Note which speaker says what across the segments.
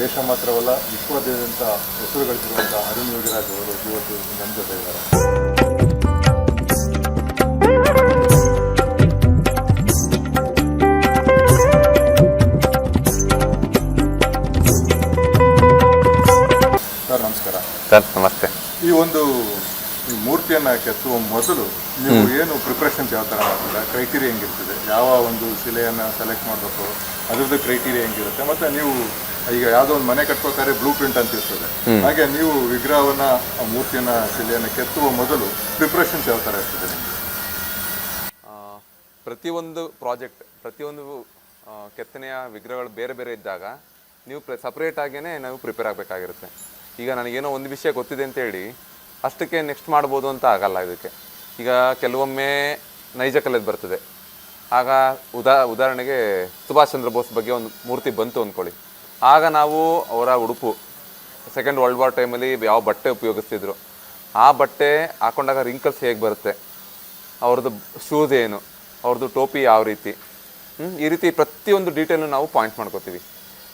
Speaker 1: ದೇಶ ಮಾತ್ರವಲ್ಲ ವಿಶ್ವದಾದ್ಯಂತ ಹೆಸರು ಗಳಿಸಿರುವಂಥ ಅರುಣ್ ಯೋಗಿರಾಜ್ ಅವರು ಇವತ್ತು ನಮ್ಮ ಜೊತೆ ಇದ್ದಾರೆ. ಸರ್ ನಮಸ್ಕಾರ.
Speaker 2: ಸರ್ ನಮಸ್ತೆ.
Speaker 1: ಈ ಒಂದು ಈ ಮೂರ್ತಿಯನ್ನ ಕೆತ್ತುವ ಮೊದಲು ನೀವು ಏನು ಪ್ರಿಪ್ರೇಷನ್ಸ್ ಯಾವ ಥರ ಮಾಡ್ತೀರಾ? ಕ್ರೈಟೀರಿಯಾ ಹೆಂಗಿರ್ತದೆ? ಯಾವ ಒಂದು ಶಿಲೆಯನ್ನು ಸೆಲೆಕ್ಟ್ ಮಾಡಬೇಕು? ಅದರದ್ದು ಕ್ರೈಟೀರಿಯಾ ಹೆಂಗಿರುತ್ತೆ? ಮತ್ತೆ ನೀವು ಈಗ ಯಾವುದೋ ಒಂದು ಮನೆ ಕಟ್ಕೋತಾರೆ ಬ್ಲೂ ಪ್ರಿಂಟ್ ಅಂತ ಇರ್ತದೆ. ಹಾಗೆ ನೀವು ವಿಗ್ರಹವನ್ನ ಆ ಮೂರ್ತಿಯನ್ನ ಶಿಲೆಯನ್ನು ಕೆತ್ತುವ ಮೊದಲು ಪ್ರಿಪ್ರೇಷನ್ಸ್ ಯಾವ ಥರ ಇರ್ತದೆ ನಿಮಗೆ?
Speaker 2: ಆ, ಪ್ರತಿಯೊಂದು ಪ್ರಾಜೆಕ್ಟ್ ಪ್ರತಿಯೊಂದು ಕೆತ್ತನೆಯ ವಿಗ್ರಹಗಳು ಬೇರೆ ಬೇರೆ ಇದ್ದಾಗ ನೀವು ಪ್ರ ಸಪ್ರೇಟ್ ಆಗಿಯೇ ನಾವು ಪ್ರಿಪೇರ್ ಆಗಬೇಕಾಗಿರುತ್ತೆ. ಈಗ ನನಗೇನೋ ಒಂದು ವಿಷಯ ಗೊತ್ತಿದೆ ಅಂತೇಳಿ ಅಷ್ಟಕ್ಕೆ ನೆಕ್ಸ್ಟ್ ಮಾಡ್ಬೋದು ಅಂತ ಆಗಲ್ಲ ಇದಕ್ಕೆ. ಈಗ ಕೆಲವೊಮ್ಮೆ ನೈಜ ಕಲೆದು ಬರ್ತದೆ. ಆಗ ಉದಾ ಉದಾಹರಣೆಗೆ ಸುಭಾಷ್ ಚಂದ್ರ ಬೋಸ್ ಬಗ್ಗೆ ಒಂದು ಮೂರ್ತಿ ಬಂತು ಅಂದ್ಕೊಳ್ಳಿ. ಆಗ ನಾವು ಅವರ ಉಡುಪು ಸೆಕೆಂಡ್ ವರ್ಲ್ಡ್ ವಾರ್ ಟೈಮಲ್ಲಿ ಯಾವ ಬಟ್ಟೆ ಉಪಯೋಗಿಸ್ತಿದ್ರು. ಆ ಬಟ್ಟೆ ಹಾಕೊಂಡಾಗ ರಿಂಕಲ್ಸ್ ಹೇಗೆ ಬರುತ್ತೆ? ಅವ್ರದ್ದು ಶೂಸ್ ಏನು? ಅವ್ರದ್ದು ಟೋಪಿ ಯಾವ ರೀತಿ? ಈ ರೀತಿ ಪ್ರತಿಯೊಂದು ಡೀಟೇಲ್ನು ನಾವು ಪಾಯಿಂಟ್ ಮಾಡ್ಕೋತೀವಿ.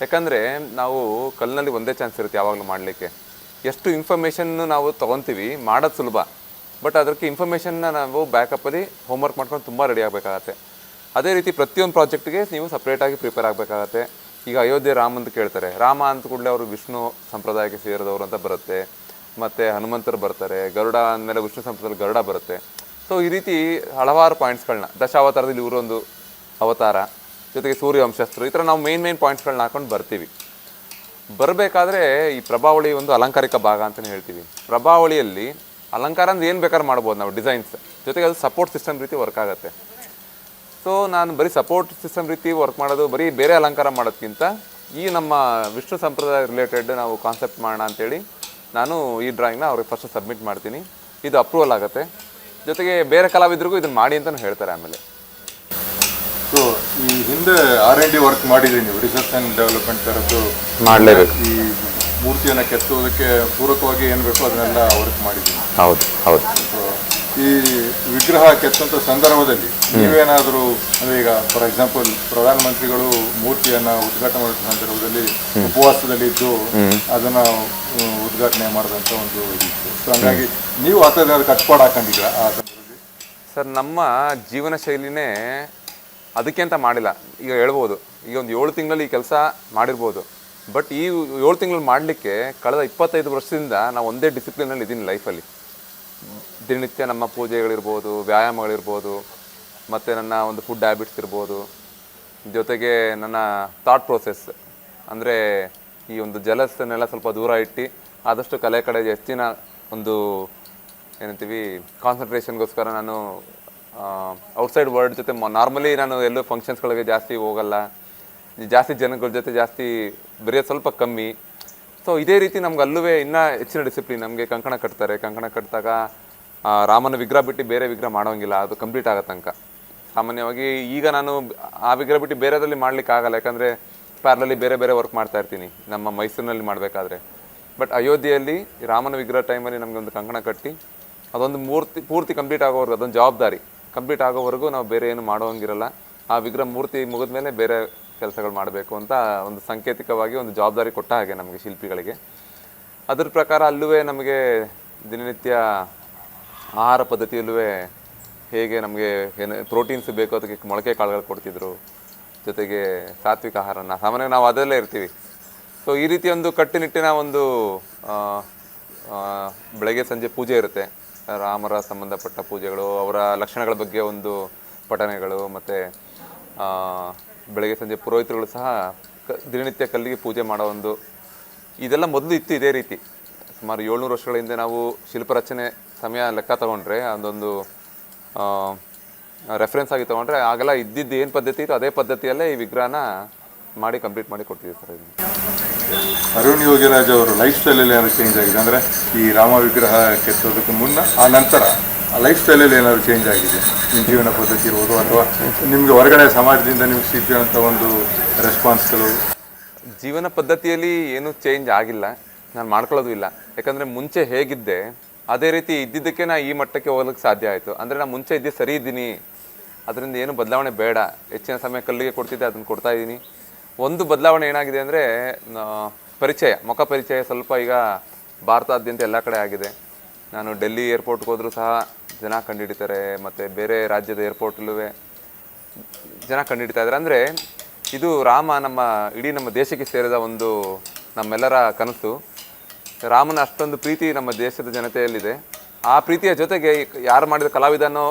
Speaker 2: ಯಾಕಂದರೆ ನಾವು ಕಲ್ಲಿನಲ್ಲಿ ಒಂದೇ ಚಾನ್ಸ್ ಇರುತ್ತೆ ಯಾವಾಗಲೂ ಮಾಡಲಿಕ್ಕೆ. ಎಷ್ಟು ಇನ್ಫಾರ್ಮೇಷನ್ನು ನಾವು ತೊಗೊತೀವಿ, ಮಾಡೋದು ಸುಲಭ. ಬಟ್ ಅದಕ್ಕೆ ಇನ್ಫಾರ್ಮೇಷನ್ನ ನಾವು ಬ್ಯಾಕಪ್ಪಲ್ಲಿ ಹೋಮ್ವರ್ಕ್ ಮಾಡ್ಕೊಂಡು ತುಂಬ ರೆಡಿ ಆಗಬೇಕಾಗತ್ತೆ. ಅದೇ ರೀತಿ ಪ್ರತಿಯೊಂದು ಪ್ರಾಜೆಕ್ಟ್ಗೆ ನೀವು ಸಪ್ರೇಟಾಗಿ ಪ್ರಿಪೇರ್ ಆಗಬೇಕಾಗತ್ತೆ. ಈಗ ಅಯೋಧ್ಯೆ ರಾಮ ಅಂತ ಕೇಳ್ತಾರೆ. ರಾಮ ಅಂತ ಕೂಡಲೇ ಅವರು ವಿಷ್ಣು ಸಂಪ್ರದಾಯಕ್ಕೆ ಸೇರಿದವರು ಅಂತ ಬರುತ್ತೆ. ಮತ್ತು ಹನುಮಂತರು ಬರ್ತಾರೆ. ಗರುಡ ಅಂದಮೇಲೆ ವಿಷ್ಣು ಸಂಪ್ರದಾಯದಲ್ಲಿ ಗರುಡ ಬರುತ್ತೆ. ಸೊ ಈ ರೀತಿ ಹಲವಾರು ಪಾಯಿಂಟ್ಸ್ಗಳನ್ನ ದಶಾವತಾರದಲ್ಲಿ ಇವರೊಂದು ಅವತಾರ, ಜೊತೆಗೆ ಸೂರ್ಯವಂಶಸ್ಥರು, ಈ ಥರ ನಾವು ಮೇನ್ ಮೇನ್ ಪಾಯಿಂಟ್ಸ್ಗಳನ್ನ ಹಾಕೊಂಡು ಬರ್ತೀವಿ. ಬರಬೇಕಾದ್ರೆ ಈ ಪ್ರಭಾವಳಿ ಒಂದು ಅಲಂಕಾರಿಕ ಭಾಗ ಅಂತಲೇ ಹೇಳ್ತೀವಿ. ಪ್ರಭಾವಳಿಯಲ್ಲಿ ಅಲಂಕಾರ ಅಂದ್ರೆ ಏನು ಬೇಕಾದ್ರೂ ಮಾಡ್ಬೋದು ನಾವು ಡಿಸೈನ್ಸ್ ಜೊತೆಗೆ ಅದು ಸಪೋರ್ಟ್ ಸಿಸ್ಟಮ್ ರೀತಿ ವರ್ಕ್ ಆಗುತ್ತೆ. ಸೊ ನಾನು ಬರೀ ಸಪೋರ್ಟ್ ಸಿಸ್ಟಮ್ ರೀತಿ ವರ್ಕ್ ಮಾಡೋದು ಬರೀ ಬೇರೆ ಅಲಂಕಾರ ಮಾಡೋದಕ್ಕಿಂತ ಈ ನಮ್ಮ ವಿಷ್ಣು ಸಂಪ್ರದಾಯ ರಿಲೇಟೆಡ್ ನಾವು ಕಾನ್ಸೆಪ್ಟ್ ಮಾಡೋಣ ಅಂತೇಳಿ ನಾನು ಈ ಡ್ರಾಯಿಂಗ್ನ ಅವ್ರಿಗೆ ಫಸ್ಟ್ ಸಬ್ಮಿಟ್ ಮಾಡ್ತೀನಿ. ಇದು ಅಪ್ರೂವಲ್ ಆಗುತ್ತೆ. ಜೊತೆಗೆ ಬೇರೆ ಕಲಾವಿದ್ರಿಗೂ ಇದನ್ನು ಮಾಡಿ ಅಂತಲೂ ಹೇಳ್ತಾರೆ ಆಮೇಲೆ.
Speaker 1: ಸೊ ಈ ಹಿಂದೆ ಆರ್ ಎನ್ ಡಿ ವರ್ಕ್ ಮಾಡಿದ್ರಿ ನೀವು ರಿಸರ್ಚ್ ಆ್ಯಂಡ್ ಡೆವಲಪ್ಮೆಂಟ್ ಥರದ್ದು
Speaker 2: ಮಾಡಲೇಬೇಕು.
Speaker 1: ಈ ಮೂರ್ತಿಯನ್ನು ಕೆತ್ತುವುದಕ್ಕೆ ಪೂರಕವಾಗಿ ಏನು ಬೇಕೋ ಅದನ್ನೆಲ್ಲ ವರ್ಕ್ ಮಾಡಿದ್ದೀನಿ
Speaker 2: ಹೌದು ಹೌದು.
Speaker 1: ಸೊ ಈ ವಿಗ್ರಹ ಕೆತ್ತಂತ ಸಂದರ್ಭದಲ್ಲಿ ನೀವೇನಾದರೂ ಅಂದ್ರೆ ಈಗ ಫಾರ್ ಎಕ್ಸಾಂಪಲ್ ಪ್ರಧಾನಮಂತ್ರಿಗಳು ಮೂರ್ತಿಯನ್ನ ಉದ್ಘಾಟನೆ ಮಾಡಿದ ಸಂದರ್ಭದಲ್ಲಿ ಉಪವಾಸದಲ್ಲಿ ಇದ್ದು ಅದನ್ನ ಉದ್ಘಾಟನೆ ಮಾಡಿದಂತ ಒಂದು ಇದಿತ್ತು. ಸೊ ಹಂಗಾಗಿ ನೀವು ಆ ಥರ ಕಟ್ಪಾಡು ಹಾಕೊಂಡಿದ್ರ ಆ ಸಂದರ್ಭದಲ್ಲಿ?
Speaker 2: ಸರ್ ನಮ್ಮ ಜೀವನ ಶೈಲಿನೇ ಅದಕ್ಕೆ ಅಂತ ಮಾಡಿಲ್ಲ. ಈಗ ಹೇಳ್ಬೋದು ಈಗ ಒಂದು ಏಳು ತಿಂಗಳಲ್ಲಿ ಈ ಕೆಲಸ ಮಾಡಿರ್ಬೋದು. ಬಟ್ ಈ ಏಳು ತಿಂಗಳು ಮಾಡಲಿಕ್ಕೆ ಕಳೆದ ಇಪ್ಪತ್ತೈದು ವರ್ಷದಿಂದ ನಾವು ಒಂದೇ ಡಿಸಿಪ್ಲಿನಲ್ಲಿ ಇದ್ದೀನಿ ಲೈಫಲ್ಲಿ ದಿನನಿತ್ಯ ನಮ್ಮ ಪೂಜೆಗಳಿರ್ಬೋದು, ವ್ಯಾಯಾಮಗಳಿರ್ಬೋದು, ಮತ್ತು ನನ್ನ ಒಂದು ಫುಡ್ ಹ್ಯಾಬಿಟ್ಸ್ ಇರ್ಬೋದು, ಜೊತೆಗೆ ನನ್ನ ಥಾಟ್ ಪ್ರೋಸೆಸ್ ಅಂದರೆ ಈ ಒಂದು ಜಲಸನ್ನೆಲ್ಲ ಸ್ವಲ್ಪ ದೂರ ಇಟ್ಟು ಆದಷ್ಟು ಕಲೆ ಕಡೆ ಹೆಚ್ಚಿನ ಒಂದು ಏನಂತೀವಿ ಕಾನ್ಸಂಟ್ರೇಷನ್ಗೋಸ್ಕರ ನಾನು ಔಟ್ಸೈಡ್ ವರ್ಲ್ಡ್ ಜೊತೆ ನಾರ್ಮಲಿ ನಾನು ಎಲ್ಲೂ ಫಂಕ್ಷನ್ಸ್ಗಳಿಗೆ ಜಾಸ್ತಿ ಹೋಗಲ್ಲ. ಜಾಸ್ತಿ ಜನಗಳ ಜೊತೆ ಜಾಸ್ತಿ ಬರೆಯೋದು ಸ್ವಲ್ಪ ಕಮ್ಮಿ. ಸೊ ಇದೇ ರೀತಿ ನಮ್ಗೆ ಅಲ್ಲೂ ಇನ್ನೂ ಹೆಚ್ಚಿನ ಡಿಸಿಪ್ಲಿನ್ ನಮಗೆ ಕಂಕಣ ಕಟ್ತಾರೆ. ಕಂಕಣ ಕಟ್ಟಿದಾಗ ರಾಮನ ವಿಗ್ರಹ ಬಿಟ್ಟು ಬೇರೆ ವಿಗ್ರಹ ಮಾಡೋಂಗಿಲ್ಲ. ಅದು ಕಂಪ್ಲೀಟ್ ಆಗೋ ತನಕ. ಸಾಮಾನ್ಯವಾಗಿ ಈಗ ನಾನು ಆ ವಿಗ್ರಹ ಬಿಟ್ಟು ಬೇರೆದ್ರಲ್ಲಿ ಮಾಡ್ಲಿಕ್ಕೆ ಆಗಲ್ಲ. ಯಾಕಂದರೆ ಪ್ಯಾರ್ಲಲ್ಲಿ ಬೇರೆ ಬೇರೆ ವರ್ಕ್ ಮಾಡ್ತಾ ಇರ್ತೀನಿ. ನಮ್ಮ ಮೈಸೂರಿನಲ್ಲಿ ಮಾಡಬೇಕಾದ್ರೆ. ಬಟ್ ಅಯೋಧ್ಯೆಯಲ್ಲಿ ರಾಮನ ವಿಗ್ರಹ ಟೈಮಲ್ಲಿ ನಮಗೆ ಒಂದು ಕಂಕಣ ಕಟ್ಟಿ, ಅದೊಂದು ಮೂರ್ತಿ, ಪೂರ್ತಿ ಕಂಪ್ಲೀಟ್ ಆಗೋವರೆಗೂ, ಅದೊಂದು ಜವಾಬ್ದಾರಿ. ಕಂಪ್ಲೀಟ್ ಆಗೋವರೆಗೂ ನಾವು ಬೇರೆ ಏನು ಮಾಡೋಂಗಿರಲ್ಲ. ಆ ವಿಗ್ರಹ ಮೂರ್ತಿ ಮುಗಿದ ಮೇಲೆ ಬೇರೆ ಕೆಲಸಗಳು ಮಾಡಬೇಕು ಅಂತ ಒಂದು ಸಾಂಕೇತಿಕವಾಗಿ ಒಂದು ಜವಾಬ್ದಾರಿ ಕೊಟ್ಟ ಹಾಗೆ ನಮಗೆ ಶಿಲ್ಪಿಗಳಿಗೆ. ಅದ್ರ ಪ್ರಕಾರ ಅಲ್ಲೂ ನಮಗೆ ದಿನನಿತ್ಯ ಆಹಾರ ಪದ್ಧತಿಯಲ್ಲೂ ಹೇಗೆ ನಮಗೆ ಏನು ಪ್ರೋಟೀನ್ಸ್ ಬೇಕು ಅದಕ್ಕೆ ಮೊಳಕೆ ಕಾಳುಗಳು ಕೊಡ್ತಿದ್ರು, ಜೊತೆಗೆ ಸಾತ್ವಿಕ ಆಹಾರನ. ಸಾಮಾನ್ಯವಾಗಿ ನಾವು ಅದರಲ್ಲೇ ಇರ್ತೀವಿ. ಸೊ ಈ ರೀತಿ ಒಂದು ಕಟ್ಟುನಿಟ್ಟಿನ ಒಂದು ಬೆಳಗ್ಗೆ ಸಂಜೆ ಪೂಜೆ ಇರುತ್ತೆ. ರಾಮರ ಸಂಬಂಧಪಟ್ಟ ಪೂಜೆಗಳು, ಅವರ ಲಕ್ಷಣಗಳ ಬಗ್ಗೆ ಒಂದು ಪಠನೆಗಳು, ಮತ್ತು ಬೆಳಗ್ಗೆ ಸಂಜೆ ಪುರೋಹಿತರುಗಳು ಸಹ ಕ ದಿನನಿತ್ಯ ಕಲ್ಲಿಗೆ ಪೂಜೆ ಮಾಡೋ ಒಂದು ಇದೆಲ್ಲ ಮೊದಲು ಇತ್ತು ಇದೇ ರೀತಿ. ಸುಮಾರು ಏಳ್ನೂರು ವರ್ಷಗಳ ಹಿಂದೆ ನಾವು ಶಿಲ್ಪರಚನೆ ಸಮಯ ಲೆಕ್ಕ ತಗೊಂಡ್ರೆ ಅದೊಂದು ರೆಫರೆನ್ಸ್ ಆಗಿ ತೊಗೊಂಡ್ರೆ ಆಗೆಲ್ಲ, ಇದ್ದಿದ್ದು ಏನು ಪದ್ಧತಿ ಇತ್ತು ಅದೇ ಪದ್ಧತಿಯಲ್ಲೇ ಈ ವಿಗ್ರಹನ ಮಾಡಿ ಕಂಪ್ಲೀಟ್ ಮಾಡಿ ಕೊಟ್ಟಿದ್ದೀವಿ ಸರ್ ಇದನ್ನು.
Speaker 1: ಅರುಣ್ ಯೋಗಿರಾಜ್ ಅವರು ಲೈಫ್ ಸ್ಟೈಲಲ್ಲಿ ಏನಾದ್ರು ಚೇಂಜ್ ಆಗಿದೆ ಅಂದರೆ ಈ ರಾಮ ವಿಗ್ರಹ ಕೆತ್ತೋದಕ್ಕೂ ಮುನ್ನ, ಆ ನಂತರ ಲೈಫ್ ಸ್ಟೈಲಲ್ಲಿ ಏನಾದ್ರು ಚೇಂಜ್ ಆಗಿದೆ? ನಿಮ್ಮ ಜೀವನ ಪದ್ಧತಿ ಇರ್ಬೋದು ಅಥವಾ ನಿಮಗೆ ಹೊರಗಡೆ ಸಮಾಜದಿಂದ ನಿಮ್ಗೆ ಸಿಗುವಂಥ ಒಂದು ರೆಸ್ಪಾನ್ಸ್ಗಳು
Speaker 2: ಜೀವನ ಪದ್ಧತಿಯಲ್ಲಿ ಏನೂ ಚೇಂಜ್ ಆಗಿಲ್ಲ. ನಾನು ಮಾಡ್ಕೊಳ್ಳೋದು ಇಲ್ಲ. ಯಾಕಂದರೆ ಮುಂಚೆ ಹೇಗಿದ್ದೆ, ಅದೇ ರೀತಿ ಇದ್ದಿದ್ದಕ್ಕೆ ನಾನು ಈ ಮಟ್ಟಕ್ಕೆ ಹೋಗ್ಲಿಕ್ಕೆ ಸಾಧ್ಯ ಆಯಿತು. ಅಂದರೆ ನಾನು ಮುಂಚೆ ಇದ್ದೆ ಸರಿ ಇದ್ದೀನಿ. ಅದರಿಂದ ಏನು ಬದಲಾವಣೆ ಬೇಡ. ಹೆಚ್ಚಿನ ಸಮಯ ಕಲ್ಲಿಗೆ ಕೊಡ್ತಿದ್ದೆ, ಅದನ್ನು ಕೊಡ್ತಾ ಇದ್ದೀನಿ. ಒಂದು ಬದಲಾವಣೆ ಏನಾಗಿದೆ ಅಂದರೆ ಪರಿಚಯ, ಮುಖ ಪರಿಚಯ ಸ್ವಲ್ಪ ಈಗ ಭಾರತಾದ್ಯಂತ ಎಲ್ಲ ಕಡೆ ಆಗಿದೆ. ನಾನು ಡೆಲ್ಲಿ ಏರ್ಪೋರ್ಟ್ಗೆ ಹೋದರೂ ಸಹ ಜನ ಕಂಡುಹಿಡಿತಾರೆ, ಮತ್ತು ಬೇರೆ ರಾಜ್ಯದ ಏರ್ಪೋರ್ಟಲ್ಲೂ ಜನ ಕಂಡುಹಿಡಿತಾ ಇದ್ದಾರೆ. ಅಂದರೆ ಇದು ರಾಮ ನಮ್ಮ, ಇಡೀ ನಮ್ಮ ದೇಶಕ್ಕೆ ಸೇರಿದ ಒಂದು ನಮ್ಮೆಲ್ಲರ ಕನಸು. ರಾಮನ ಅಷ್ಟೊಂದು ಪ್ರೀತಿ ನಮ್ಮ ದೇಶದ ಜನತೆಯಲ್ಲಿದೆ. ಆ ಪ್ರೀತಿಯ ಜೊತೆಗೆ ಯಾರು ಮಾಡಿದ ಕಲಾವಿದ ಅನ್ನೋ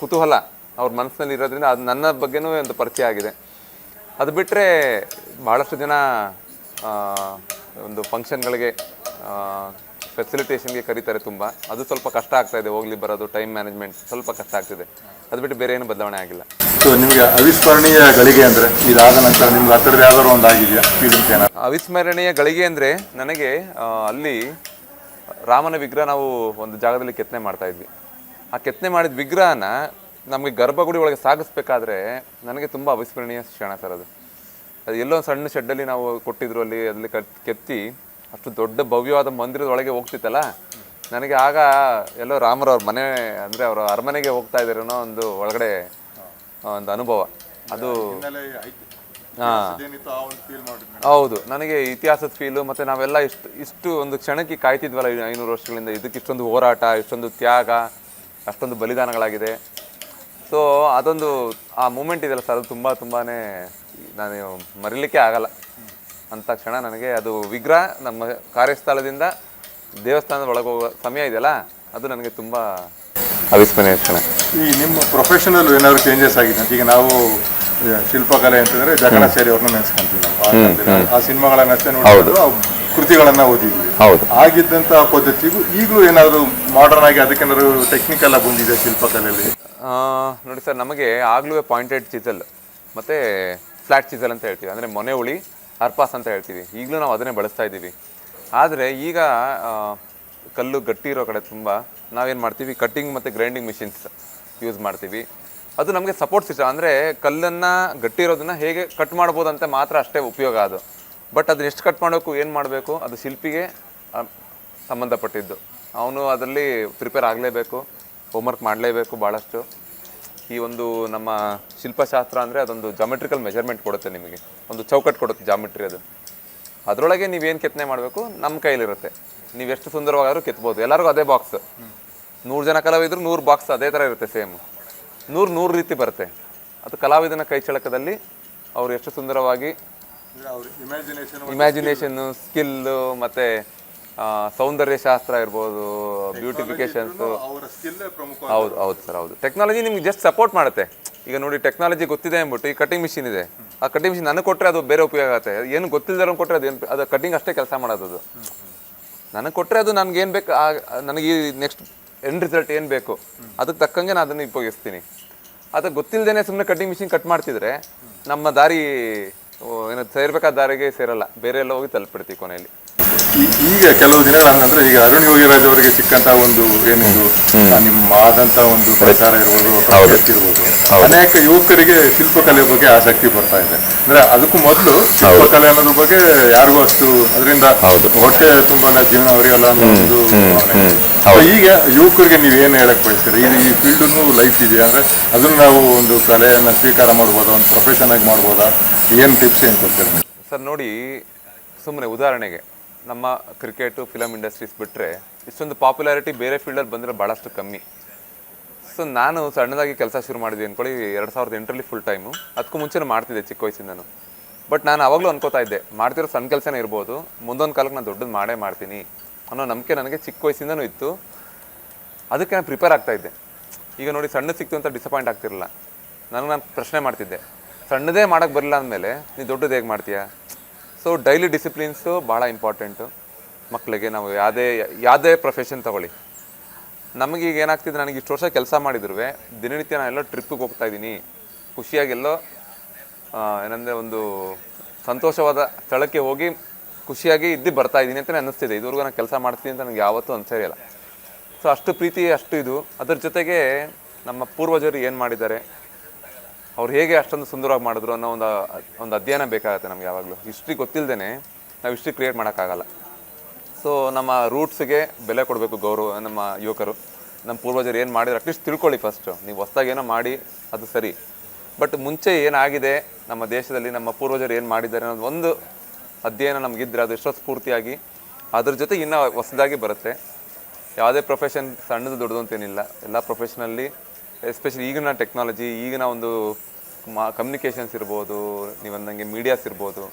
Speaker 2: ಕುತೂಹಲ ಅವ್ರ ಮನಸ್ಸಿನಲ್ಲಿ ಇರೋದ್ರಿಂದ ಅದು ನನ್ನ ಬಗ್ಗೆನೂ ಒಂದು ಪರಿಚಯ ಆಗಿದೆ. ಅದು ಬಿಟ್ಟರೆ ಭಾಳಷ್ಟು ಜನ ಒಂದು ಫಂಕ್ಷನ್ಗಳಿಗೆ ಫೆಸಿಲಿಟೇಷನ್ಗೆ ಕರೀತಾರೆ ತುಂಬ. ಅದು ಸ್ವಲ್ಪ ಕಷ್ಟ ಆಗ್ತಾ ಇದೆ ಹೋಗ್ಲಿ ಬರೋದು ಟೈಮ್ ಮ್ಯಾನೇಜ್ಮೆಂಟ್ ಸ್ವಲ್ಪ ಕಷ್ಟ ಆಗ್ತಿದೆ. ಅದು ಬಿಟ್ಟು ಬೇರೆ ಏನು ಬದಲಾವಣೆ ಆಗಿಲ್ಲ.
Speaker 1: ಸೊ ನಿಮಗೆ ಅವಿಸ್ಮರಣೀಯ ಗಳಿಗೆ ಅಂದರೆ ಇದಾದ ನಂತರ ನಿಮ್ಗೆ ಹತ್ತಿರದ ಯಾವ್ದಾದ್ರು ಒಂದು ಆಗಿದೆಯಾ? ಫೀಲಿಂಗ್ಸ್ ಏನಾದ್ರು?
Speaker 2: ಅವಿಸ್ಮರಣೀಯ ಗಳಿಗೆ ಅಂದರೆ ನನಗೆ ಅಲ್ಲಿ ರಾಮನ ವಿಗ್ರಹ ನಾವು ಒಂದು ಜಾಗದಲ್ಲಿ ಕೆತ್ತನೆ ಮಾಡ್ತಾ ಇದ್ವಿ. ಆ ಕೆತ್ತನೆ ಮಾಡಿದ ವಿಗ್ರಹನ ನಮಗೆ ಗರ್ಭಗುಡಿ ಒಳಗೆ ಸಾಗಿಸ್ಬೇಕಾದ್ರೆ ನನಗೆ ತುಂಬ ಅವಿಸ್ಮರಣೀಯ ಕ್ಷಣ ಸರ್ ಅದು. ಅದು ಎಲ್ಲೋ ಒಂದು ಸಣ್ಣ ಶೆಡ್ಡಲ್ಲಿ ನಾವು ಕೊಟ್ಟಿದ್ರು ಅಲ್ಲಿ ಅದರಲ್ಲಿ ಕತ್ ಕೆತ್ತಿ ಅಷ್ಟು ದೊಡ್ಡ ಭವ್ಯವಾದ ಮಂದಿರದ ಒಳಗೆ ಹೋಗ್ತಿತ್ತಲ್ಲ? ನನಗೆ ಆಗ ಎಲ್ಲೋ ರಾಮರವ್ರ ಮನೆ ಅಂದರೆ ಅವರ ಅರಮನೆಗೆ ಹೋಗ್ತಾ ಇದ್ದಾರೇನೋ ಒಂದು ಒಳಗಡೆ ಒಂದು ಅನುಭವ. ಅದು
Speaker 1: ಹಾಂ.
Speaker 2: ಹೌದು. ನನಗೆ ಇತಿಹಾಸದ ಫೀಲು ಮತ್ತು ನಾವೆಲ್ಲ ಇಷ್ಟು ಇಷ್ಟು ಒಂದು ಕ್ಷಣಕ್ಕೆ ಕಾಯ್ತಿದ್ವಲ್ಲ ಐನೂರು ವರ್ಷಗಳಿಂದ ಇದಕ್ಕೆ ಇಷ್ಟೊಂದು ಹೋರಾಟ ಇಷ್ಟೊಂದು ತ್ಯಾಗ ಅಷ್ಟೊಂದು ಬಲಿದಾನಗಳಾಗಿದೆ. ಸೊ ಅದೊಂದು ಆ ಮೂಮೆಂಟ್ ಇದೆಯಲ್ಲ ಸರ್ ಅದು ತುಂಬ ತುಂಬಾ ನಾನು ಮರಿಲಿಕ್ಕೆ ಆಗಲ್ಲ. ಅಂಥ ಕ್ಷಣ ನನಗೆ ಅದು ವಿಗ್ರಹ ನಮ್ಮ ಕಾರ್ಯಸ್ಥಳದಿಂದ ದೇವಸ್ಥಾನದ ಒಳಗೆ ಹೋಗೋ ಸಮಯ ಇದೆಯಲ್ಲ ಅದು ನನಗೆ ತುಂಬ ಅವಿಸ್ಮರಣೀಯ ಕ್ಷಣ.
Speaker 1: ಈ ನಿಮ್ಮ ಪ್ರೊಫೆಷನಲ್ ಏನಾದ್ರು ಚೇಂಜಸ್ ಆಗಿದೆ ಅಂತ? ಈಗ ನಾವು ಶಿಲ್ಪಕಲೆ ಅಂತಂದ್ರೆ ಜಗಣಾಚಾರಿ ಅವ್ರನ್ನ ನೆನೆಸ್ಕೊಂತೀವಿ ನಾವು. ಆ ಸಿನಿಮಾಗಳನ್ನ ಅಷ್ಟೇ ನೋಡಿದ್ರು ಕೃತಿಗಳನ್ನ ಓದಿದ್ವಿ.
Speaker 2: ಹೌದು.
Speaker 1: ಆಗಿದ್ದಂತ ಪದ್ಧತಿಗೂ ಈಗಲೂ ಏನಾದರೂ ಮಾಡರ್ನ್ ಆಗಿ ಅದಕ್ಕೇನಾದ್ರು ಟೆಕ್ನಿಕಲ್ ಆಗಿ ಬಂದಿದೆ ಶಿಲ್ಪಕಲೆಯಲ್ಲಿ?
Speaker 2: ನೋಡಿ ಸರ್ ನಮಗೆ ಆಗಲೂ ಪಾಯಿಂಟೆಡ್ ಚಿಸಲ್ ಮತ್ತು ಫ್ಲಾಟ್ ಚಿಸಲ್ ಅಂತ ಹೇಳ್ತೀವಿ. ಅಂದರೆ ಮೊನೆ ಉಳಿ ಅರ್ಪಾಸ್ ಅಂತ ಹೇಳ್ತೀವಿ. ಈಗಲೂ ನಾವು ಅದನ್ನೇ ಬಳಸ್ತಾ ಇದ್ದೀವಿ. ಆದರೆ ಈಗ ಕಲ್ಲು ಗಟ್ಟಿ ಇರೋ ಕಡೆ ತುಂಬ ನಾವೇನು ಮಾಡ್ತೀವಿ? ಕಟ್ಟಿಂಗ್ ಮತ್ತು ಗ್ರೈಂಡಿಂಗ್ ಮಿಷಿನ್ಸ್ ಯೂಸ್ ಮಾಡ್ತೀವಿ. ಅದು ನಮಗೆ ಸಪೋರ್ಟ್ ಸಿಸ್ಟಮ್ ಅಂದರೆ ಕಲ್ಲನ್ನು ಗಟ್ಟಿ ಇರೋದನ್ನು ಹೇಗೆ ಕಟ್ ಮಾಡ್ಬೋದು ಅಂತ ಮಾತ್ರ ಅಷ್ಟೇ ಉಪಯೋಗ ಅದು. ಬಟ್ ಅದನ್ನ ಎಷ್ಟು ಕಟ್ ಮಾಡಬೇಕು ಏನು ಮಾಡಬೇಕು? ಅದು ಶಿಲ್ಪಿಗೆ ಸಂಬಂಧಪಟ್ಟಿದ್ದು. ಅವನು ಅದರಲ್ಲಿ ಪ್ರಿಪೇರ್ ಆಗಲೇಬೇಕು ಹೋಮ್ವರ್ಕ್ ಮಾಡಲೇಬೇಕು ಭಾಳಷ್ಟು ಈ ಒಂದು ನಮ್ಮ ಶಿಲ್ಪಶಾಸ್ತ್ರ ಅಂದರೆ ಅದೊಂದು ಜಾಮೆಟ್ರಿಕಲ್ ಮೆಜರ್ಮೆಂಟ್ ಕೊಡುತ್ತೆ ನಿಮಗೆ. ಒಂದು ಚೌಕಟ್ಟು ಕೊಡುತ್ತೆ ಜಾಮೆಟ್ರಿ ಅದು. ಅದರೊಳಗೆ ನೀವೇನು ಕೆತ್ತನೆ ಮಾಡಬೇಕು? ನಮ್ಮ ಕೈಲಿರುತ್ತೆ. ನೀವು ಎಷ್ಟು ಸುಂದರವಾಗಾದರೂ ಕೆತ್ತಬೋದು ಎಲ್ಲರಿಗೂ ಅದೇ ಬಾಕ್ಸ್ ನೂರು ಜನ ಕಲಾವಿದರು ನೂರು ಬಾಕ್ಸ್ ಅದೇ ಥರ ಇರುತ್ತೆ ಸೇಮ್ ನೂರು ನೂರು ರೀತಿ ಬರುತ್ತೆ. ಅದು ಕಲಾವಿದನ ಕೈ ಚಳಕದಲ್ಲಿ ಅವರು ಎಷ್ಟು ಸುಂದರವಾಗಿ
Speaker 1: ಇಮ್ಯಾಜಿನೇಷನ್
Speaker 2: ಇಮ್ಯಾಜಿನೇಷನ್ನು ಸ್ಕಿಲ್ಲು ಮತ್ತು ಸೌಂದರ್ಯ ಶಾಸ್ತ್ರ ಇರ್ಬೋದು ಬ್ಯೂಟಿಫಿಕೇಶನ್ಸು ಹೌದು ಹೌದು ಸರ್ ಹೌದು. ಟೆಕ್ನಾಲಜಿ ನಿಮ್ಗೆ ಜಸ್ಟ್ ಸಪೋರ್ಟ್ ಮಾಡುತ್ತೆ. ಈಗ ನೋಡಿ ಟೆಕ್ನಾಲಜಿ ಗೊತ್ತಿದೆ ಅಂದ್ಬಿಟ್ಟು ಈ ಕಟಿಂಗ್ ಮಿಷಿನ್ ಇದೆ. ಆ ಕಟಿಂಗ್ ಮಿಷಿನ್ ನನಗೆ ಕೊಟ್ಟರೆ ಅದು ಬೇರೆ ಉಪಯೋಗ ಆಗುತ್ತೆ. ಏನು ಗೊತ್ತಿಲ್ಲದವ್ರನ್ನ ಕೊಟ್ಟರೆ ಅದು ಏನು ಅದು ಕಟಿಂಗ್ ಅಷ್ಟೇ ಕೆಲಸ ಮಾಡೋದು ಅದು. ನನಗೆ ಕೊಟ್ಟರೆ ಅದು ನನಗೆ ಏನು ಬೇಕು ನನಗೆ ಈ ನೆಕ್ಸ್ಟ್ ಎಂಡ್ ರಿಸಲ್ಟ್ ಏನು ಬೇಕು? ಅದಕ್ಕೆ ತಕ್ಕಂಗೆ ನಾನು ಅದನ್ನು ಉಪಯೋಗಿಸ್ತೀನಿ. ಅದು ಗೊತ್ತಿಲ್ಲದೇ ಸುಮ್ಮನೆ ಕಟಿಂಗ್ ಮಿಷಿನ್ ಕಟ್ ಮಾಡ್ತಿದ್ರೆ ನಮ್ಮ ದಾರಿ ಏನಾದ್ರು ಏನೋ ಸೇರ್ಬೇಕಾದ ದಾರಿಗೆ ಸೇರಲ್ಲ. ಬೇರೆ ಎಲ್ಲ ಹೋಗಿ ತಲುಪಿಡ್ತೀವಿ ಕೊನೆಯಲ್ಲಿ.
Speaker 1: ಈಗ ಕೆಲವು ದಿನಗಳ ಅಂದ್ರೆ ಈಗ ಅರುಣ್ ಯೋಗಿರಾಜ್ ಅವರಿಗೆ ಸಿಕ್ಕಂತ ಒಂದು ಏನಿದು ನಿಮ್ಮ ಆದಂತಹ ಒಂದು ಪ್ರಚಾರ ಇರ್ಬೋದು ಪ್ರಶಸ್ತಿ ಇರ್ಬೋದು. ಅನೇಕ ಯುವಕರಿಗೆ ಶಿಲ್ಪಕಲೆ ಬಗ್ಗೆ ಆಸಕ್ತಿ ಬರ್ತಾ ಇದೆ. ಅಂದ್ರೆ ಅದಕ್ಕೂ ಮೊದಲು ಶಿಲ್ಪಕಲೆ ಅನ್ನೋದ್ರ ಬಗ್ಗೆ ಯಾರಿಗೂ ಅಷ್ಟು ಅದರಿಂದ ಹೊಟ್ಟೆ ತುಂಬಾ ಜೀವನ ಅವರಿಗೆಲ್ಲ ಒಂದು ಈಗ ಯುವಕರಿಗೆ ನೀವು ಏನು ಹೇಳಕ್ ಬಯಸ್ತೀರಿ? ಈ ಈ ಫೀಲ್ಡ್ನು ಲೈಫ್ ಇದೆಯಾ? ಅಂದ್ರೆ ಅದನ್ನ ನಾವು ಒಂದು ಕಲೆಯನ್ನ ಸ್ವೀಕಾರ ಮಾಡಬಹುದಾ ಒಂದು ಪ್ರೊಫೆಷನ್ ಆಗಿ ಮಾಡಬಹುದಾ ಏನು ಟಿಪ್ಸ್ ಏನ್ ಕೊಡ್ತೀರಿ?
Speaker 2: ಸರ್ ನೋಡಿ ಸುಮ್ಮನೆ ಉದಾಹರಣೆಗೆ. ನಮ್ಮ ಕ್ರಿಕೆಟು ಫಿಲಮ್ ಇಂಡಸ್ಟ್ರೀಸ್ ಬಿಟ್ಟರೆ ಇಷ್ಟೊಂದು ಪಾಪ್ಯುಲಾರಿಟಿ ಬೇರೆ ಫೀಲ್ಡಲ್ಲಿ ಬಂದರೆ ಭಾಳಷ್ಟು ಕಮ್ಮಿ. ಸೊ ನಾನು ಸಣ್ಣದಾಗಿ ಕೆಲಸ ಶುರು ಮಾಡಿದ್ವಿ ಅಂದ್ಕೊಳ್ಳಿ ಎರಡು ಸಾವಿರದ ಎಂಟರಲ್ಲಿ ಫುಲ್ ಟೈಮು ಅದಕ್ಕೂ ಮುಂಚೆ ಮಾಡ್ತಿದ್ದೆ ಚಿಕ್ಕ ವಯಸ್ಸಿಂದನು. ಬಟ್ ನಾನು ಅವಾಗಲೂ ಅನ್ಕೋತಾ ಇದ್ದೆ, ಮಾಡ್ತಿರೋ ಸಣ್ಣ ಕೆಲಸನೇ ಇರ್ಬೋದು, ಮುಂದೊಂದು ಕಾಲಕ್ಕೆ ನಾನು ದೊಡ್ಡದು ಮಾಡೇ ಮಾಡ್ತೀನಿ ಅನ್ನೋ ನಂಬಿಕೆ ನನಗೆ ಚಿಕ್ಕ ವಯಸ್ಸಿಂದನೂ ಇತ್ತು. ಅದಕ್ಕೆ ನಾನು ಪ್ರಿಪೇರ್ ಆಗ್ತಾ ಇದ್ದೆ. ಈಗ ನೋಡಿ ಸಣ್ಣ ಸಿಕ್ತು ಅಂತ ಡಿಸಪಾಯಿಂಟ್ ಆಗ್ತಿರಲಿಲ್ಲ. ನನಗೆ ನಾನು ಪ್ರಶ್ನೆ ಮಾಡ್ತಿದ್ದೆ, ಸಣ್ಣದೇ ಮಾಡೋಕ್ಕೆ ಬರಲಿಲ್ಲ ಅಂದಮೇಲೆ ನೀನು ದೊಡ್ಡದು ಹೇಗೆ ಮಾಡ್ತೀಯಾ? ಸೊ ಡೈಲಿ ಡಿಸಿಪ್ಲಿನ್ಸು ಭಾಳ ಇಂಪಾರ್ಟೆಂಟು ಮಕ್ಕಳಿಗೆ ನಾವು ಯಾವುದೇ ಯಾವುದೇ ಪ್ರೊಫೆಷನ್ ತಗೊಳ್ಳಿ. ನಮಗೀಗ ಏನಾಗ್ತಿದೆ, ನನಗೆ ಇಷ್ಟು ವರ್ಷ ಕೆಲಸ ಮಾಡಿದ್ರು ದಿನನಿತ್ಯ ನಾನು ಎಲ್ಲೋ ಟ್ರಿಪ್ಪಿಗೆ ಹೋಗ್ತಾ ಇದ್ದೀನಿ. ಖುಷಿಯಾಗೆಲ್ಲೋ ಏನಂದರೆ ಒಂದು ಸಂತೋಷವಾದ ಸ್ಥಳಕ್ಕೆ ಹೋಗಿ ಖುಷಿಯಾಗಿ ಇದ್ದು ಬರ್ತಾ ಇದ್ದೀನಿ ಅಂತಲೇ ಅನ್ನಿಸ್ತಿದೆ. ಇದುವರೆಗೂ ನಾನು ಕೆಲಸ ಮಾಡ್ತೀನಿ ಅಂತ ನನಗೆ ಯಾವತ್ತೂ ಅನಿಸಿರಲ್ಲ ಸೊ ಅಷ್ಟು ಪ್ರೀತಿ, ಅಷ್ಟು ಇದು. ಅದ್ರ ಜೊತೆಗೆ ನಮ್ಮ ಪೂರ್ವಜರು ಏನು ಮಾಡಿದ್ದಾರೆ? ಅವ್ರು ಹೇಗೆ ಅಷ್ಟೊಂದು ಸುಂದರವಾಗಿ ಮಾಡಿದ್ರು ಅನ್ನೋ ಒಂದು ಒಂದು ಅಧ್ಯಯನ ಬೇಕಾಗುತ್ತೆ ನಮ್ಗೆ ಯಾವಾಗಲೂ. ಹಿಸ್ಟ್ರಿ ಗೊತ್ತಿಲ್ಲದೇ ನಾವು ಹಿಸ್ಟ್ರಿ ಕ್ರಿಯೇಟ್ ಮಾಡೋಕ್ಕಾಗಲ್ಲ. ಸೊ ನಮ್ಮ ರೂಟ್ಸ್ಗೆ ಬೆಲೆ ಕೊಡಬೇಕು ಗೌರವ, ನಮ್ಮ ಯುವಕರು. ನಮ್ಮ ಪೂರ್ವಜರು ಏನು ಮಾಡಿದ್ರು ಅಟ್ಲೀಸ್ಟ್ ತಿಳ್ಕೊಳ್ಳಿ ಫಸ್ಟು ನೀವು ಹೊಸ್ದಾಗಿ ಏನೋ ಮಾಡಿ, ಅದು ಸರಿ. ಬಟ್ ಮುಂಚೆ ಏನಾಗಿದೆ, ನಮ್ಮ ದೇಶದಲ್ಲಿ ನಮ್ಮ ಪೂರ್ವಜರು ಏನು ಮಾಡಿದ್ದಾರೆ ಅನ್ನೋದು ಒಂದು ಅಧ್ಯಯನ ನಮಗಿದ್ರೆ ಅದು ಎಷ್ಟೋ ಸ್ಫೂರ್ತಿಯಾಗಿ ಅದ್ರ ಜೊತೆ ಇನ್ನೂ ಹೊಸದಾಗಿ ಬರುತ್ತೆ. ಯಾವುದೇ ಪ್ರೊಫೆಷನ್ ಸಣ್ಣದು ದೊಡ್ಡದು ಅಂತೇನಿಲ್ಲ. ಎಲ್ಲ ಪ್ರೊಫೆಷನಲ್ಲಿ ಎಸ್ಪೆಷಲಿ ಈಗಿನ ಟೆಕ್ನಾಲಜಿ ಈಗಿನ ಒಂದು ಮಾ ಕಮ್ಯುನಿಕೇಷನ್ಸ್ ಇರ್ಬೋದು, ನೀವು ಅಂದಂಗೆ ಮೀಡಿಯಾಸ್ ಇರ್ಬೋದು.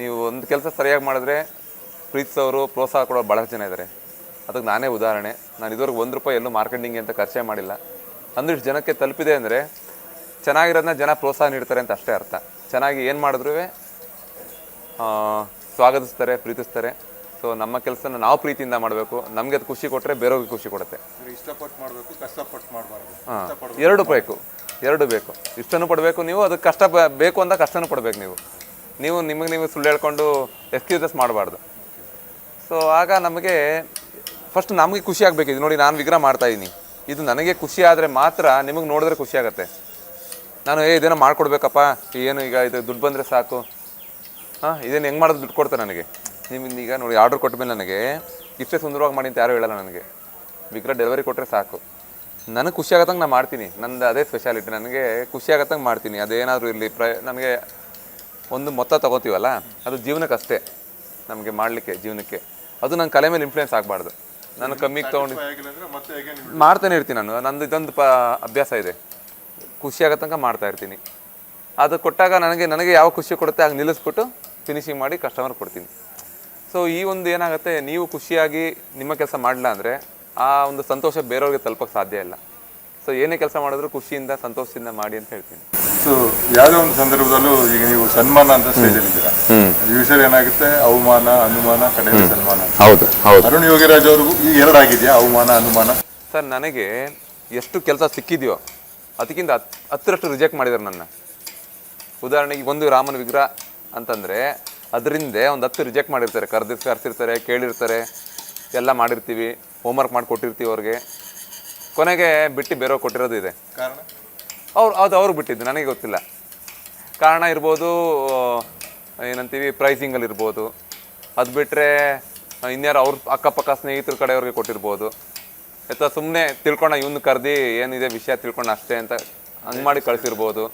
Speaker 2: ನೀವು ಒಂದು ಕೆಲಸ ಸರಿಯಾಗಿ ಮಾಡಿದ್ರೆ ಪ್ರೀತಿಸೋರು ಪ್ರೋತ್ಸಾಹ ಕೊಡೋರು ಭಾಳ ಜನ ಇದ್ದಾರೆ ಅದಕ್ಕೆ ನಾನೇ ಉದಾಹರಣೆ. ನಾನು ಇದುವರೆಗೆ ಒಂದು ರೂಪಾಯಿ ಎಲ್ಲೂ ಮಾರ್ಕೆಟಿಂಗ್ ಅಂತ ಖರ್ಚೇ ಮಾಡಿಲ್ಲ. ಅಂದ್ರೆ ಜನಕ್ಕೆ ತಲುಪಿದೆ ಅಂದರೆ ಚೆನ್ನಾಗಿರೋದನ್ನ ಜನ ಪ್ರೋತ್ಸಾಹ ನೀಡ್ತಾರೆ ಅಂತ ಅಷ್ಟೇ ಅರ್ಥ. ಚೆನ್ನಾಗಿ ಏನು ಮಾಡಿದ್ರೂ ಸ್ವಾಗತಿಸ್ತಾರೆ, ಪ್ರೀತಿಸ್ತಾರೆ. ಸೊ ನಮ್ಮ ಕೆಲಸನ ನಾವು ಪ್ರೀತಿಯಿಂದ ಮಾಡಬೇಕು. ನಮಗೆ ಅದು ಖುಷಿ ಕೊಟ್ಟರೆ ಬೇರೆಯವ್ರಿಗೆ ಖುಷಿ ಕೊಡುತ್ತೆ.
Speaker 1: ಇಷ್ಟಪಟ್ಟು ಮಾಡಬೇಕು ಕಷ್ಟಪಟ್ಟು ಮಾಡಬಾರ್ದು.
Speaker 2: ಹಾಂ. ಎರಡು ಬೇಕು. ಎರಡು ಬೇಕು. ಇಷ್ಟನೂ ಪಡಬೇಕು ನೀವು ಅದಕ್ಕೆ ಕಷ್ಟ ಬೇಕು ಅಂತ ಕಷ್ಟನೂ ಪಡಬೇಕು ನೀವು. ನೀವು ನಿಮಗೆ ನೀವು ಸುಳ್ಳು ಹೇಳ್ಕೊಂಡು ಎಕ್ಸ್ಕ್ಯೂಸಸ್ ಮಾಡಬಾರ್ದು. ಸೊ ಆಗ ನಮಗೆ ಫಸ್ಟ್ ನಮಗೆ ಖುಷಿ ಆಗಬೇಕು. ಇದು ನೋಡಿ ನಾನು ವಿಗ್ರಹ ಮಾಡ್ತಾ ಇದ್ದೀನಿ ಇದು ನನಗೆ ಖುಷಿ ಆದರೆ ಮಾತ್ರ ನಿಮಗೆ ನೋಡಿದ್ರೆ ಖುಷಿ ಆಗುತ್ತೆ. ನಾನು ಏ ಇದೇನೋ ಮಾಡ್ಕೊಡ್ಬೇಕಪ್ಪ. ಏನು ಈಗ ಇದು ದುಡ್ಡು ಬಂದರೆ ಸಾಕು. ಹಾಂ? ಇದೇನು ಹೆಂಗೆ ಮಾಡೋದು ದುಡ್ಡು ಕೊಡ್ತಾರೆ ನನಗೆ. ನಿಮ್ಗೆ ಈಗ ನೋಡಿ ಆರ್ಡರ್ ಕೊಟ್ಟ ಮೇಲೆ ನನಗೆ ಇಷ್ಟೇ ಸುಂದರವಾಗಿ ಮಾಡಿ ಅಂತ ಯಾರೂ ಹೇಳಲ್ಲ ನನಗೆ. ವಿಗ್ರಹ ಡೆಲಿವರಿ ಕೊಟ್ಟರೆ ಸಾಕು. ನನಗೆ ಖುಷಿ ಆಗತ್ತಂಗೆ ನಾನು ಮಾಡ್ತೀನಿ. ನಂದು ಅದೇ ಸ್ಪೆಷಾಲಿಟಿ ನನಗೆ ಖುಷಿ ಆಗತ್ತಂಗೆ ಮಾಡ್ತೀನಿ. ಅದೇನಾದರೂ ಇರಲಿ ಪ್ರ ನನಗೆ ಒಂದು ಮೊತ್ತ ತಗೋತೀವಲ್ಲ ಅದು ಜೀವನಕ್ಕೆ ಅಷ್ಟೇ. ನಮಗೆ ಮಾಡಲಿಕ್ಕೆ ಜೀವನಕ್ಕೆ. ಅದು ನನ್ನ ಕಲೆ ಮೇಲೆ ಇನ್ಫ್ಲೂಯೆನ್ಸ್ ಆಗಬಾರ್ದು. ನಾನು ಕಮ್ಮಿಗೆ ತೊಗೊಂಡು ಮಾಡ್ತಾನೆ ಇರ್ತೀನಿ ನಾನು. ನಂದು ಇದೊಂದು ಪ ಅಭ್ಯಾಸ ಇದೆ. ಖುಷಿ ಆಗೋ ತನಕ ಮಾಡ್ತಾ ಇರ್ತೀನಿ. ಅದು ಕೊಟ್ಟಾಗ ನನಗೆ ನನಗೆ ಯಾವ ಖುಷಿ ಕೊಡುತ್ತೆ ಆಗ ನಿಲ್ಲಿಸ್ಬಿಟ್ಟು ಫಿನಿಶಿಂಗ್ ಮಾಡಿ ಕಸ್ಟಮರ್ ಕೊಡ್ತೀನಿ. ಸೊ ಈ ಒಂದು ಏನಾಗುತ್ತೆ ನೀವು ಖುಷಿಯಾಗಿ ನಿಮ್ಮ ಕೆಲಸ ಮಾಡ್ಲಾ ಅಂದರೆ ಆ ಒಂದು ಸಂತೋಷ ಬೇರೆಯವ್ರಿಗೆ ತಲುಪಕ್ಕೆ ಸಾಧ್ಯ ಇಲ್ಲ. ಸೊ ಏನೇ ಕೆಲಸ ಮಾಡಿದ್ರು ಖುಷಿಯಿಂದ ಸಂತೋಷದಿಂದ ಮಾಡಿ ಅಂತ ಹೇಳ್ತೀನಿ.
Speaker 1: ಸೊ ಯಾವುದೇ ಒಂದು ಸಂದರ್ಭದಲ್ಲೂ ಈಗ ನೀವು ಸನ್ಮಾನ ಅಂತ ಸ್ಟೇಜಲ್ಲಿ ಇದ್ದೀರಾ? ಯೂಶಲ್ ಏನಾಗುತ್ತೆ? ಅವಮಾನ ಅನುಮಾನ ಕಡೆ ಸನ್ಮಾನ.
Speaker 2: ಹೌದು ಹೌದು.
Speaker 1: ಅರುಣ್ ಯೋಗಿರಾಜ್ ಅವ್ರಿಗೂ ಈಗ ಎರಡು ಆಗಿದೆಯಾ? ಅವಮಾನ ಅನುಮಾನ?
Speaker 2: ಸರ್ ನನಗೆ ಎಷ್ಟು ಕೆಲಸ ಸಿಕ್ಕಿದೆಯೋ ಅದಕ್ಕಿಂತ ಹತ್ ಹತ್ತರಷ್ಟು ರಿಜೆಕ್ಟ್ ಮಾಡಿದ್ದಾರೆ ನನ್ನ. ಉದಾಹರಣೆಗೆ ಒಂದು ರಾಮನ ವಿಗ್ರಹ ಅಂತಂದರೆ ಅದರಿಂದ ಒಂದು ಹತ್ತು ರಿಜೆಕ್ಟ್ ಮಾಡಿರ್ತಾರೆ ಕರೆದಿಸ್ ಕರೆಸಿರ್ತಾರೆ ಕೇಳಿರ್ತಾರೆ ಎಲ್ಲ ಮಾಡಿರ್ತೀವಿ ಹೋಮ್ವರ್ಕ್ ಮಾಡಿ ಕೊಟ್ಟಿರ್ತೀವಿ ಅವ್ರಿಗೆ. ಕೊನೆಗೆ ಬಿಟ್ಟು ಬೇರೆ ಕೊಟ್ಟಿರೋದು ಇದೆ.
Speaker 1: ಕಾರಣ?
Speaker 2: ಅವ್ರು ಅದು ಅವ್ರಿಗೆ ಬಿಟ್ಟಿದ್ದು ನನಗೆ ಗೊತ್ತಿಲ್ಲ. ಕಾರಣ ಇರ್ಬೋದು ಏನಂತೀವಿ ಪ್ರೈಸಿಂಗಲ್ಲಿ ಇರ್ಬೋದು. ಅದು ಬಿಟ್ಟರೆ ಇನ್ಯಾರು ಅವ್ರ ಅಕ್ಕಪಕ್ಕ ಸ್ನೇಹಿತರ ಕಡೆಯವ್ರಿಗೆ ಕೊಟ್ಟಿರ್ಬೋದು. ಅಥವಾ ಸುಮ್ಮನೆ ತಿಳ್ಕೊಂಡ ಇವನು ಕರೆದಿ ಏನಿದೆ ವಿಷಯ ತಿಳ್ಕೊಂಡು ಅಷ್ಟೇ ಅಂತ ಹಂಗೆ ಮಾಡಿ ಕಳಿಸಿರ್ಬೋದು.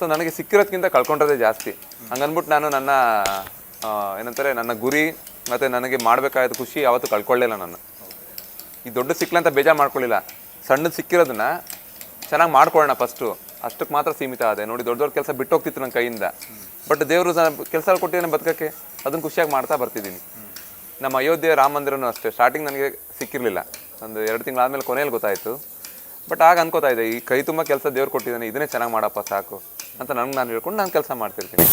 Speaker 2: ಸೊ ನನಗೆ ಸಿಕ್ಕಿರೋದ್ಕಿಂತ ಕಳ್ಕೊಂಡ್ರದೇ ಜಾಸ್ತಿ. ಹಂಗನ್ಬಿಟ್ಟು ನಾನು ನನ್ನ ಏನಂತಾರೆ, ನನ್ನ ಗುರಿ ಮತ್ತು ನನಗೆ ಮಾಡಬೇಕಾದ ಖುಷಿ ಯಾವತ್ತು ಕಳ್ಕೊಳ್ಳಿಲ್ಲ ನಾನು. ಈ ದೊಡ್ಡ ಸಿಕ್ಕಲಂತ ಬೇಜಾರು ಮಾಡ್ಕೊಳ್ಳಿಲ್ಲ. ಸಣ್ಣದು ಸಿಕ್ಕಿರೋದನ್ನ ಚೆನ್ನಾಗಿ ಮಾಡ್ಕೊಳ್ಳೋಣ ಫಸ್ಟು ಅಷ್ಟಕ್ಕೆ ಮಾತ್ರ ಸೀಮಿತ ಆದೆ. ನೋಡಿ ದೊಡ್ಡ ದೊಡ್ಡ ಕೆಲಸ ಬಿಟ್ಟು ಹೋಗ್ತಿತ್ತು ನನ್ನ ಕೈಯಿಂದ. ಬಟ್ ದೇವರು ಕೆಲಸ ಕೊಟ್ಟಿದ್ದಾನೆ ಬದುಕಕ್ಕೆ. ಅದನ್ನು ಖುಷಿಯಾಗಿ ಮಾಡ್ತಾ ಬರ್ತಿದ್ದೀನಿ. ನಮ್ಮ ಅಯೋಧ್ಯೆ ರಾಮ ಮಂದಿರನೂ ಅಷ್ಟೇ. ಸ್ಟಾರ್ಟಿಂಗ್ ನನಗೆ ಸಿಕ್ಕಿರಲಿಲ್ಲ. ಒಂದು ಎರಡು ತಿಂಗಳಾದಮೇಲೆ ಕೊನೆಯಲ್ಲಿ ಗೊತ್ತಾಯಿತು. ಬಟ್ ಆಗ ಅನ್ಕೋತಾ ಇದೆ ಈ ಕೈ ತುಂಬ ಕೆಲಸ ದೇವ್ರು ಕೊಟ್ಟಿದ್ದಾನೆ ಇದನ್ನೇ ಚೆನ್ನಾಗಿ ಮಾಡಪ್ಪ ಸಾಕು. ಅಂತ ನನಗೆ ನಾನು ಹೇಳ್ಕೊಂಡು ನಾನು ಕೆಲಸ ಮಾಡ್ತಿರ್ತೀನಿ.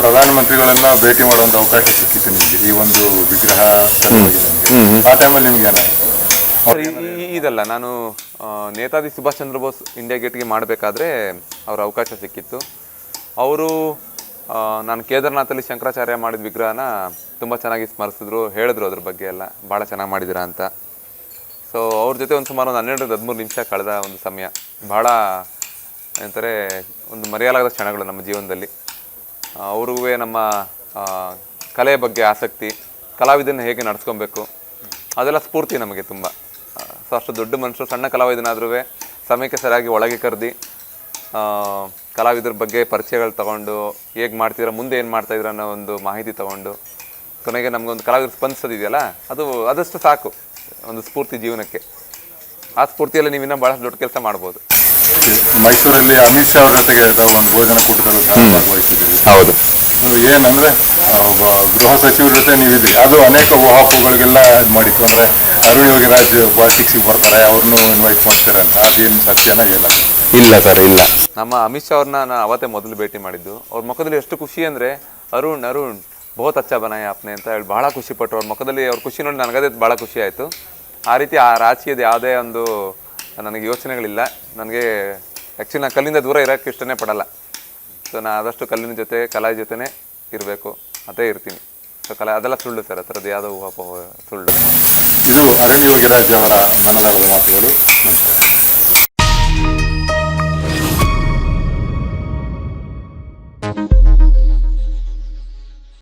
Speaker 1: ಪ್ರಧಾನಮಂತ್ರಿಗಳನ್ನ ಭೇಟಿ ಮಾಡುವಂತ ಅವಕಾಶ ಸಿಕ್ಕಿತ್ತು ನಿಮಗೆ ಈ ಒಂದು ವಿಗ್ರಹ. ಆ ಟೈಮಲ್ಲಿ ನಿಮ್ಗೆ
Speaker 2: ಇದಲ್ಲ ನಾನು ನೇತಾಜಿ ಸುಭಾಷ್ ಚಂದ್ರ ಬೋಸ್ ಇಂಡಿಯಾ ಗೇಟ್ಗೆ ಮಾಡಬೇಕಾದ್ರೆ ಅವ್ರ ಅವಕಾಶ ಸಿಕ್ಕಿತ್ತು. ಅವರು ನಾನು ಕೇದಾರ್ನಾಥಲ್ಲಿ ಶಂಕರಾಚಾರ್ಯ ಮಾಡಿದ ವಿಗ್ರಹನ ತುಂಬ ಚೆನ್ನಾಗಿ ಸ್ಮರಿಸಿದ್ರು ಹೇಳಿದ್ರು ಅದ್ರ ಬಗ್ಗೆ ಎಲ್ಲ ಭಾಳ ಚೆನ್ನಾಗಿ ಮಾಡಿದ್ದೀರಾ ಅಂತ. ಸೊ ಅವ್ರ ಜೊತೆ ಒಂದು ಸುಮಾರು ಒಂದು ಹನ್ನೆರಡರಿಂದ ಹದಿಮೂರು ನಿಮಿಷ ಕಳೆದ ಒಂದು ಸಮಯ. ಭಾಳ ಏನಂತಾರೆ ಒಂದು ಮರೆಯಲಾಗದ ಕ್ಷಣಗಳು ನಮ್ಮ ಜೀವನದಲ್ಲಿ. ಅವ್ರಿಗೂ ನಮ್ಮ ಕಲೆ ಬಗ್ಗೆ ಆಸಕ್ತಿ ಕಲಾವಿದನ ಹೇಗೆ ನಡೆಸ್ಕೊಬೇಕು, ಅದೆಲ್ಲ ಸ್ಫೂರ್ತಿ ನಮಗೆ ತುಂಬ. ಸೊ ಅಷ್ಟು ದೊಡ್ಡ ಮನುಷ್ಯರು, ಸಣ್ಣ ಕಲಾವಿದನಾದ್ರೂ ಸಮಯಕ್ಕೆ ಸರಿಯಾಗಿ ಒಳಗೆ ಕರೆದಿ ಕಲಾವಿದರ ಬಗ್ಗೆ ಪರಿಚಯಗಳು ತಗೊಂಡು, ಹೇಗೆ ಮಾಡ್ತಿದ್ರ, ಮುಂದೆ ಏನು ಮಾಡ್ತಾಯಿದ್ರ ಅನ್ನೋ ಒಂದು ಮಾಹಿತಿ ತಗೊಂಡು, ಕೊನೆಗೆ ನಮಗೊಂದು ಕಲಾವಿದರು ಸ್ಪಂದಿಸೋದಿದೆಯಲ್ಲ ಅದು, ಅದಷ್ಟು ಸಾಕು, ಒಂದು ಸ್ಫೂರ್ತಿ ಜೀವನಕ್ಕೆ. ಆ ಸ್ಫೂರ್ತಿಯಲ್ಲಿ ನೀವು ಇನ್ನೂ ಭಾಳಷ್ಟು ದೊಡ್ಡ ಕೆಲಸ ಮಾಡ್ಬೋದು.
Speaker 1: ಮೈಸೂರಲ್ಲಿ ಅಮಿತ್ ಶಾ ಅವ್ರ ಜೊತೆಗೆ ತಾವು ಒಂದು ಭೋಜನ ಕೂಟದಲ್ಲಿ ಭಾಗವಹಿಸಿದ್ದೀವಿ
Speaker 2: ಹೌದು.
Speaker 1: ಇದು ಏನಂದ್ರೆ ಒಬ್ಬ ಗೃಹ ಸಚಿವರ ಜೊತೆ ನೀವಿದ್ರಿ ಅದು ಅನೇಕ ಊಹಾಪೋಗಳಿಗೆಲ್ಲ ಇದು ಮಾಡಿತ್ತು ಅಂದ್ರೆ ಅರುಣ್ ಯೋಗಿರಾಜ್ ಪಾಲಿಟಿಕ್ಸಿಗೆ ಬರ್ತಾರೆ ಅವ್ರನ್ನು ಇನ್ವೈಟ್ ಮಾಡ್ತಾರೆ ಅಂತ. ಅದೇನು ಸತ್ಯನ ಇಲ್ಲ
Speaker 2: ಇಲ್ಲ ಸರ್ ಇಲ್ಲ. ನಮ್ಮ ಅಮಿತ್ ಶಾ ಅವ್ರನ್ನ ನಾನು ಅವತ್ತೇ ಮೊದಲು ಭೇಟಿ ಮಾಡಿದ್ದು. ಅವ್ರ ಮುಖದಲ್ಲಿ ಎಷ್ಟು ಖುಷಿ ಅಂದ್ರೆ ಅರುಣ್ ಅರುಣ್ ಬಹುತ್ ಅಚ್ಚ ಬನಾಯ ಅಪ್ನೆ ಅಂತ ಹೇಳಿ ಬಹಳ ಖುಷಿ ಪಟ್ಟರು. ಅವ್ರ ಮುಖದಲ್ಲಿ ಅವ್ರ ಖುಷಿ ನೋಡಿ ನನಗದೇ ಭಾಳ ಖುಷಿ ಆಯ್ತು. ಆ ರೀತಿ ಆ ರಾಜಕೀಯದ ಯಾವುದೇ ಒಂದು ನನಗೆ ಯೋಚನೆಗಳಿಲ್ಲ. ನನಗೆ ಆ್ಯಕ್ಚುಲಿ ನಾನು ಕಲ್ಲಿಂದ ದೂರ ಇರೋಕ್ಕೆ ಇಷ್ಟನೇ ಪಡಲ್ಲ. ಸೊ ನಾನು ಆದಷ್ಟು ಕಲ್ಲಿನ ಜೊತೆ ಕಲಾ ಜೊತೆನೇ ಇರಬೇಕು. ಅದೇ ಇರ್ತೀನಿ. ಸೊ ಕಲಾ, ಅದೆಲ್ಲ ಸುಳ್ಳು ಸರ್ ಆ ಥರದ್ದು ಯಾವುದೋ ಸುಳ್ಳು.
Speaker 1: ಇದು ಅರಣ್ಯ ಯೋಗಿರಾಜ್ ಅವರ ಮಾತುಗಳು. ನಮಸ್ಕಾರ.